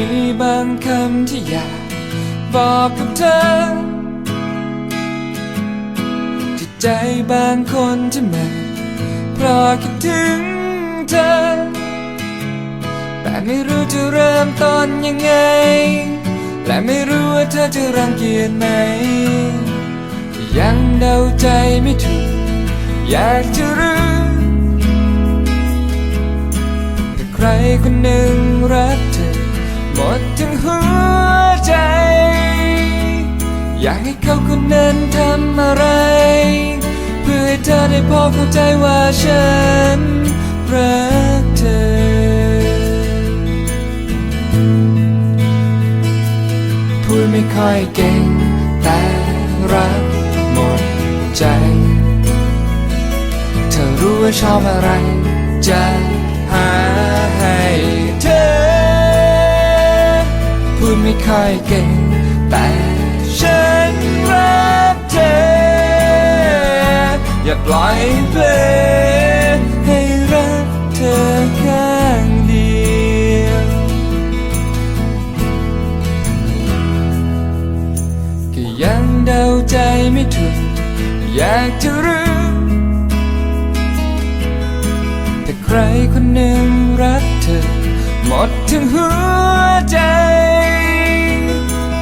ีบางคำที่อยากบอกกับเธอที่ใจบางคนจะเหมาเพราะคิดถึงเธอ แต่ไม่รู้จะเริ่มต้นยังไง และไม่รู้ว่าเธอจะรังเกียจไหม ยังเดาใจไม่ถูก อยากจะรู้แต่ใครคนหนึ่งรักเธอ ทั้งหัวใจ อยากให้เขาคนนั้นทำอะไร เพื่อให้เธอได้พอเข้าใจว่าฉันรักเธอ พูดไม่ค่อยเก่ง แต่รักหมดใจ เธอรู้ว่าชอบอะไรจะหา ไม่ค่อยเก่ง แต่ฉันรักเธอ อย่าปล่อยเพลงให้รักเธอข้างเดียว ก็ยังเดาใจไม่ถูก อยากจะรู้ แต่ใครคนหนึ่งรักเธอ หมดทั้งหัวใจ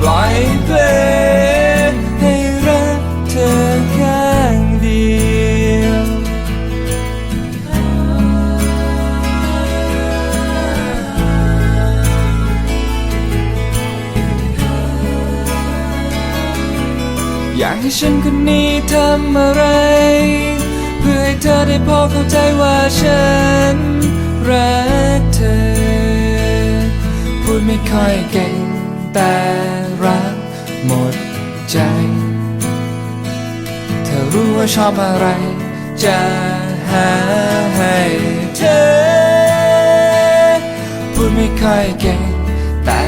ปล่อยเพลงให้รักเธอข้างเดียว อยากให้ฉันคนนี้ทำอะไร เพื่อให้เธอได้พอเข้าใจว่าฉันรักเธอ พูดไม่ค่อยเก่งแต่ ว่าชอบอะไร จะหาให้เธอ พูดไม่ค่อยเก่ง แต่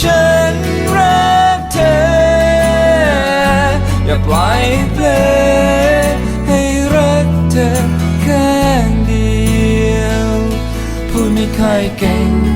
ฉันรักเธอ อย่าปล่อยเพลงให้รักเธอข้างเดียว พูดไม่ค่อยเก่ง